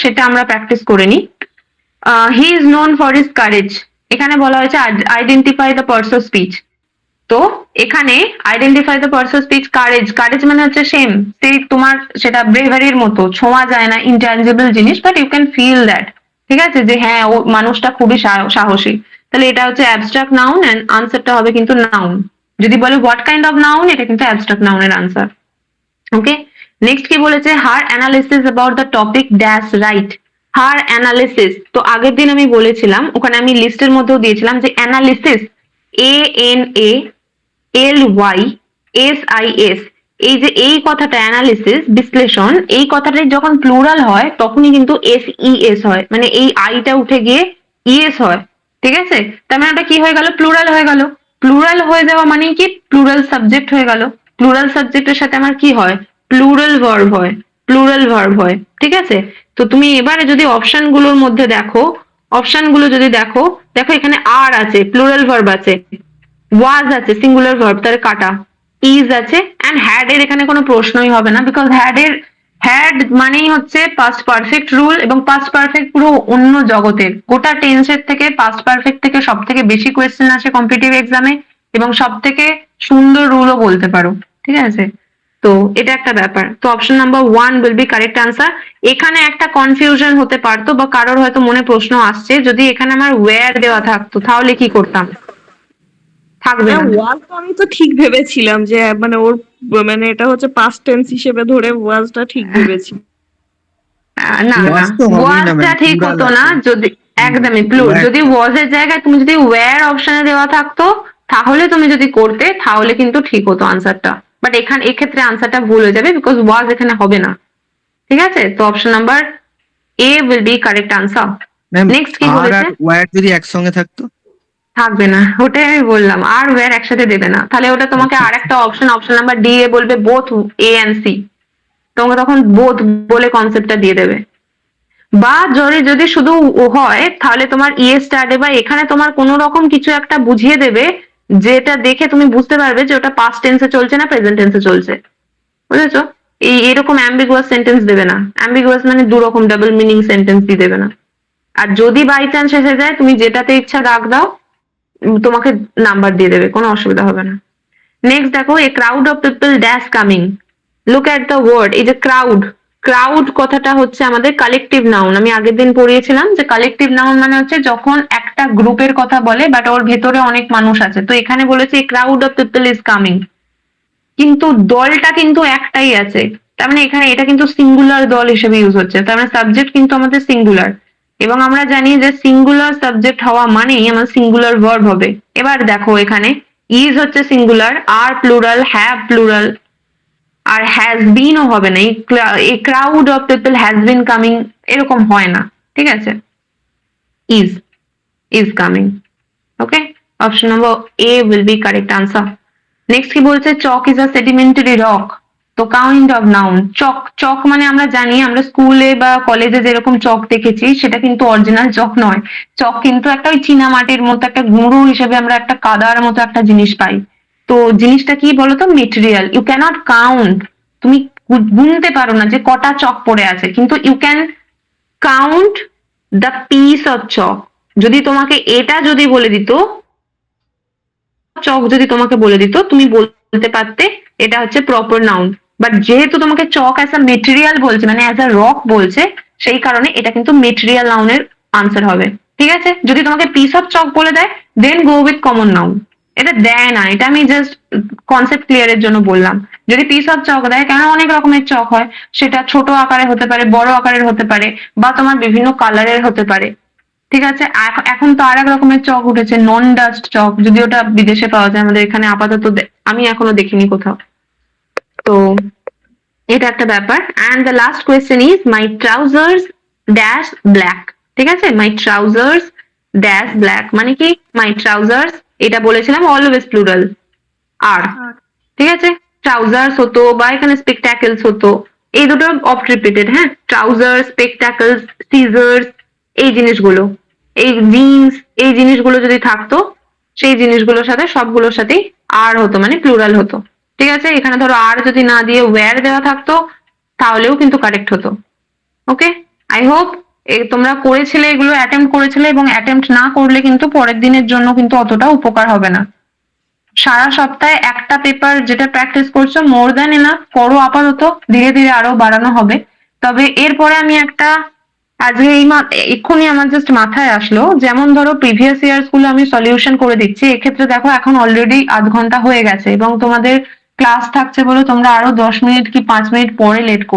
সেটা আমরা প্র্যাকটিস করে নিই। He is known for is courage এখানে বলা হয়েছে identify the parts of speech তো এখানে identify the parts of speech courage courage মানে হচ্ছে সেম সেই তোমার সেটা ব্রেভারির মতো, ছোঁয়া যায় না ইনট্যাঞ্জিবল জিনিস but you can feel that ঠিক আছে? যে হ্যাঁ ও মানুষটা খুবই সাহসী। তাহলে এটা হচ্ছে অ্যাবস্ট্রাক্ট নাউন এন্ড আনসারটা হবে কিন্তু নাউন যদি বলে হোয়াট কাইন্ড অফ নাউন এটা কিন্তু অ্যাবস্ট্রাক্ট নাউনের আনসার ওকে নেক্সট কি বলেছে? Her analysis about the topic dash right her analysis তো আগের দিন আমি বলেছিলাম, ওখানে আমি লিস্টের মধ্যেও দিয়েছিলাম যে analysis A N A L Y S I S এই যে এই কথাটা অ্যানালিসিস বিশ্লেষণ, এই কথাটা যখন প্লুরাল হয়, তখনই কিন্তু এস ই এস হয়। মানে এই আইটা উঠে গিয়ে ইএস হয়। ঠিক আছে? তার মানে ওটা কি হয়ে গেল? প্লুরাল হয়ে গেল। প্লুরাল হয়ে যাওয়া মানে কি? প্লুরাল সাবজেক্ট হয়ে গেল। প্লুরাল সাবজেক্টের সাথে আমার কি হয়? প্লুরাল ভার্ব হয় প্লুরাল ভার্ব হয়, ঠিক আছে? তো তুমি এবারে যদি অপশনগুলোর মধ্যে দেখো অপশনগুলো যদি দেখো দেখো এখানে আর আছে প্লুরাল ভার্ব আছে ওয়াজ আছে সিঙ্গুলার ভার্ব তার কাটা ইজ আছে অ্যান্ড হ্যাড এর এখানে কোনো প্রশ্নই হবে না বিকজ হ্যাড এর হ্যাড মানেই হচ্ছে পাস্ট পারফেক্ট রুল এবং পাস্ট পারফেক্ট পুরো অন্য জগতের, গোটা টেন্সের থেকে পাস্ট পারফেক্ট থেকে সব থেকে বেশি কোয়েশ্চেন আসে কম্পিটিভ এক্সামে এবং সব থেকে সুন্দর রুলও বলতে পারো, ঠিক আছে? তো এটা একটা ব্যাপার। তো option number one will be correct answer এখানে একটা কনফিউশন হতে পারতো বা কারোর হয়তো মনে প্রশ্ন আসছে। যদি এখানে আমার ওয়্যার দেওয়া থাকতো তাহলে কি করতাম? থাকবে না। ওয়াজ আমি তো ঠিক ভেবেছিলাম যে মানে ওর মানে এটা হচ্ছে পাস্ট টেন্স হিসেবে ধরে ওয়াজটা ঠিক ভেবেছি না না। তো ওয়াজটা ঠিক হতো না। যদি একদমই প্লুর যদি ওয়াজের জায়গায় তুমি যদি ওয়্যার অপশনে দেওয়া থাকতো তাহলে তুমি যদি করতে তাহলে কিন্তু ঠিক হতো আনসারটা বাট এখানে এক্ষেত্রে আনসারটা ভুল হয়ে যাবে বিকজ ওয়াজ এখানে হবে না। ঠিক আছে? তো option number A will be correct answer Next কি বলেছে? ওয়ার যদি একসঙ্গে থাকতো? থাকবে না। ওটাই আমি বললাম। আর ওয়্যার একসাথে দেবে না। তাহলে ওটা তোমাকে আর একটা option option number D A বলবে বোথ এ এন্ড সি তোমাকে তখন বোথ বলে কনসেপ্টটা দিয়ে দেবে। বা যদি যদি শুধু হয় তাহলে তোমার ইয়ে স্টার্টে বা এখানে তোমার কোনো রকম কিছু একটা বুঝিয়ে দেবে যেটা দেখে তুমি বুঝতে পারবে যে ওটা পাস্ট টেন্সে চলছে না প্রেজেন্ট টেন্সে চলছে। বুঝেছ? এই এরকম অ্যাম্বিগুয়াস সেন্টেন্স দেবে না। অ্যাম্বিগুয়াস মানে দু রকম ডাবল মিনিং সেন্টেন্স দিয়ে দেবে না। আর যদি বাই চান্স এসে যায়, তুমি যেটাতে ইচ্ছা দাগ দাও তোমাকে নাম্বার দিয়ে দেবে, কোনো অসুবিধা হবে না। নেক্সট দেখো a crowd of people dash coming look at the word এই যে ক্রাউড ক্রাউড কথাটা হচ্ছে আমাদের কালেকটিভ নাউন আমি আগের দিন পড়িয়েছিলাম যে কালেকটিভ নাউন মানে হচ্ছে যখন একটা গ্রুপের কথা বলে বাট ওর ভেতরে অনেক মানুষ আছে। তো এখানে বলেছে crowd of people is coming কিন্তু দলটা কিন্তু একটাই আছে। তার মানে এখানে এটা কিন্তু সিঙ্গুলার দল হিসেবে ইউজ হচ্ছে। তার মানে সাবজেক্ট কিন্তু আমাদের সিঙ্গুলার এবং আমরা জানি যে সিঙ্গুলার সাবজেক্ট হওয়া মানেই আমার সিঙ্গুলার ভার্ব হবে। এবার দেখো এখানে ইজ হচ্ছে সিঙ্গুলার আর প্লুরাল হ্যাভ প্লুরাল আর হ্যাজ বিনও হবে না। এই crowd of people has been coming এরকম হয় না। ঠিক আছে? Is is coming okay option number A will be correct answer next কি বলছে? Chalk is a sedimentary rock তো kind of noun chalk chalk মানে আমরা জানি, আমরা স্কুলে বা কলেজে যেরকম চক দেখেছি, সেটা কিন্তু অরিজিনাল চক নয়। চক কিন্তু একটা ওই চীনা মাটির মতো একটা গুঁড়ো হিসেবে আমরা একটা কাদার মতো একটা জিনিস পাই। তো জিনিসটা কি বলতো? মেটেরিয়াল ইউ ক্যানট কাউন্ট তুমি গুনতে পারো না যে কটা চক পড়ে আছে। কিন্তু you can count the piece of chalk যদি তোমাকে এটা যদি বলে দিত, চক যদি তোমাকে বলে দিত, তুমি বলতে পারতে এটা হচ্ছে প্রপার নাউন বাট যেহেতু তোমাকে চক অ্যাজ আ মেটেরিয়াল বলছে মানে অ্যাজ আ রক বলছে, সেই কারণে এটা কিন্তু মেটেরিয়াল নাউনের আনসার হবে। ঠিক আছে? যদি তোমাকে পিস অফ চক বলে দেয় then go with common noun এটা দেয় না। এটা আমি জাস্ট কনসেপ্ট ক্লিয়ারের জন্য বললাম। যদি পিস অফ চক দেয়, কেন অনেক রকমের চক হয়? সেটা ছোট আকারে হতে পারে, বড় আকারের হতে পারে, বা তোমার বিভিন্ন কালারের হতে পারে। ঠিক আছে? এখ- এখন তো আর এক রকমের চক উঠেছে নন ডাস্ট চক যদি ওটা বিদেশে পাওয়া যায়, আমাদের এখানে আপাতত আমি এখনও দেখিনি কোথাও। তো এটা একটা ব্যাপার। And the last question is my trousers dash black ঠিক আছে? মাই ট্রাউজার্স ড্যাশ ব্ল্যাক মানে কি? মাই ট্রাউজার্স এটা বলেছিলাম অলওয়েজ প্লুরাল আর ঠিক আছে? ট্রাউজার্স হতো বা এখানে স্পেকট্যাকেলস হতো। এই দুটো অফ রিপিটেড হ্যাঁ? ট্রাউজার স্পেকট্যাকেলস সিজার্স এই জিনিসগুলো। এই জিন্স এই জিনিসগুলো যদি থাকতো সেই জিনিসগুলোর সাথে সবগুলোর সাথেই আর হতো মানে প্লুরাল হতো। ঠিক আছে? এখানে ধরো আর যদি না দিয়ে ওয়্যার দেওয়া থাকতো তাহলেও কিন্তু কারেক্ট হতো। ওকে আই হোপ তোমরা করেছিলে এগুলো অ্যাটেম্প করেছিলে এবং অ্যাটেম্প না করলে কিন্তু পরের দিনের জন্য কিন্তু অতটা উপকার হবে না। সারা সপ্তাহে একটা পেপার যেটা প্র্যাকটিস করছ মোর দ্যান এনাফ করো আপাতত, ধীরে ধীরে আরও বাড়ানো হবে। তবে এরপরে আমি একটা, আজকে এই এক্ষুনি আমার জাস্ট মাথায় আসলো, যেমন ধরো প্রিভিয়াস ইয়ার্সগুলো আমি সলিউশন করে দিচ্ছি, এক্ষেত্রে দেখো এখন অলরেডি আধ ঘণ্টা হয়ে গেছে এবং তোমাদের ক্লাস থাকছে বলে তোমরা আরও দশ মিনিট কি পাঁচ মিনিট পরে লেট করবে।